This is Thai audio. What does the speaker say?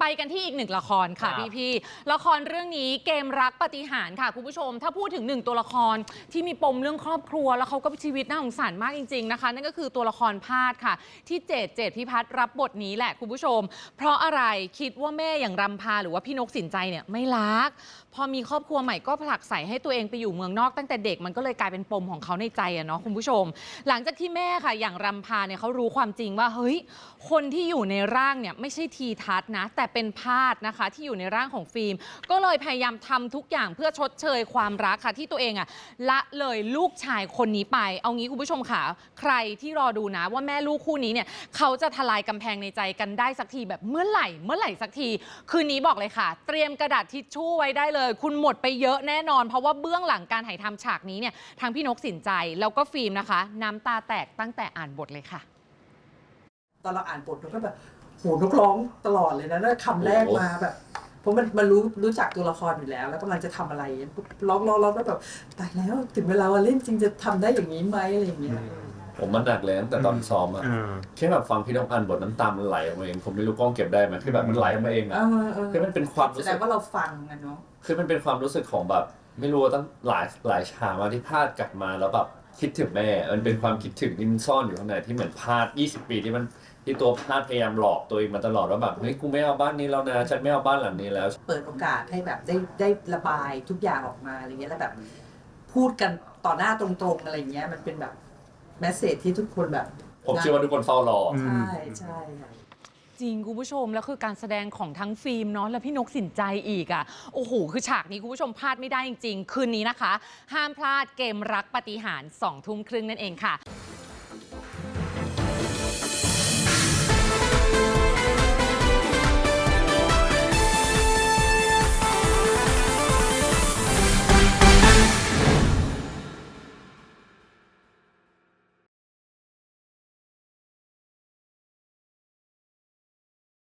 ไปกันที่อีกหนึ่งละครค่ะครับ พี่พี่ๆละครเรื่องนี้เกมรักปาฏิหารย์ค่ะคุณผู้ชม ถ้าพูดถึงหนึ่งตัวละครที่มีปมเรื่องครอบครัว แล้วเขาก็ชีวิตน่าสงสารมากจริง ๆนะคะ นั่นก็คือตัวละครพาดค่ะ ที่เจดเจดพิพัฒน์รับบทนี้แหละคุณผู้ชม เพราะอะไรคิดว่าแม่อย่างรำพาหรือว่าพี่นกสินใจเนี่ยไม่รัก พอมีครอบครัวใหม่ก็ผลักใส่ให้ตัวเองไปอยู่เมืองนอกตั้งแต่เด็กมันก็เลยกลายเป็นปมของเขาในใจอะเนาะคุณผู้ชม หลังจากที่แม่ค่ะอย่างรำพาเนี่ยเขารู้ความจริงว่าเฮ้ยคนที่อยู่ในร่างเนี่ยไม่ใช่ทีทัศน์นะ แต่เป็นพาดนะคะ ที่อยู่ในร่างของฟิล์ม ก็เลยพยายามทำทุกอย่างเพื่อชดเชยความรักค่ะ ที่ตัวเองอะละเลยลูกชายคนนี้ไป เอางี้คุณผู้ชมค่ะ ใครที่รอดูนะว่าแม่ลูกคู่นี้เนี่ยเขาจะทลายกำแพงในใจกันได้สักทีแบบเมื่อไหร่ เมื่อไหร่สักที คืนนี้บอกเลยค่ะ เตรียมกระดาษทิชชู่ไว้ได้เลย คุณหมดไปเยอะแน่นอน เพราะว่าเบื้องหลังการถ่ายทำฉากนี้เนี่ยทางพี่นกสินใจแล้วก็ฟิล์มนะคะ น้ำตาแตกตั้งแต่อ่านบทเลยค่ะ ตอนเราอ่านบทเราก็แบบ โหนกร้องตลอดเลยนะแล้วคำแรกมาแบบเพราะมันมันรู้รู้จักตัวละครอยู่แล้ว แล้วกำลังจะทำอะไรปุ๊บร้องร้องร้องแล้วแบบตายแล้วถึงเวลาวันเล่นจริงจะทำได้อย่างนี้ไหมอะไรอย่างเงี้ยผมมันหนักเลยตั้งแต่ตอนซ้อมอะเออแค่แบบฟังพี่น้องอ่านบทน้ำตามันไหลออกมาเองผมไม่รู้กล้องเก็บได้ไหมคือแบบมันไหลออกมาเองเออะอเออคือมันเป็นความแสรู้ดสึงกว่าเราฟังกันเนาะคือมันเป็นความรู้สึกของแบบ ไม่รู้ว่าตั้งหลายหลายฉากมาที่พลาดกลับมาแล้วแบบ คิดถึงแม่ มันเป็นความคิดถึงที่มันซ่อนอยู่ข้างในที่เหมือนพลาด20 ปีที่มันที่ตัวพลาดพยายามหลอกตัวเองมาตลอดว่าแบบเฮ้ยกูไม่เอาบ้านนี้แล้วนะฉันไม่เอาบ้านหลังนี้แล้ว เปิดโอกาสให้แบบได้ได้ระบายทุกอย่างออกมาอะไรเงี้ยแล้วแบบ พูดกันต่อหน้าตรงๆอะไรเงี้ยมันเป็นแบบแมสเซจที่ทุกคนแบบผมเชื่อว่าทุกคนเฝ้ารอ ใช่ใช่ค่ะ จริงคุณผู้ชม แล้วคือการแสดงของทั้งฟิล์มเนาะและพี่นกสินใจอีกอะ่ะโอ้โหคือฉากนี้คุณผู้ชมพลาดไม่ได้จริง ๆ คืนนี้นะคะ ห้ามพลาดเกมรักปฏิหารย์สองทุ่มครึ่งนั่นเองค่ะ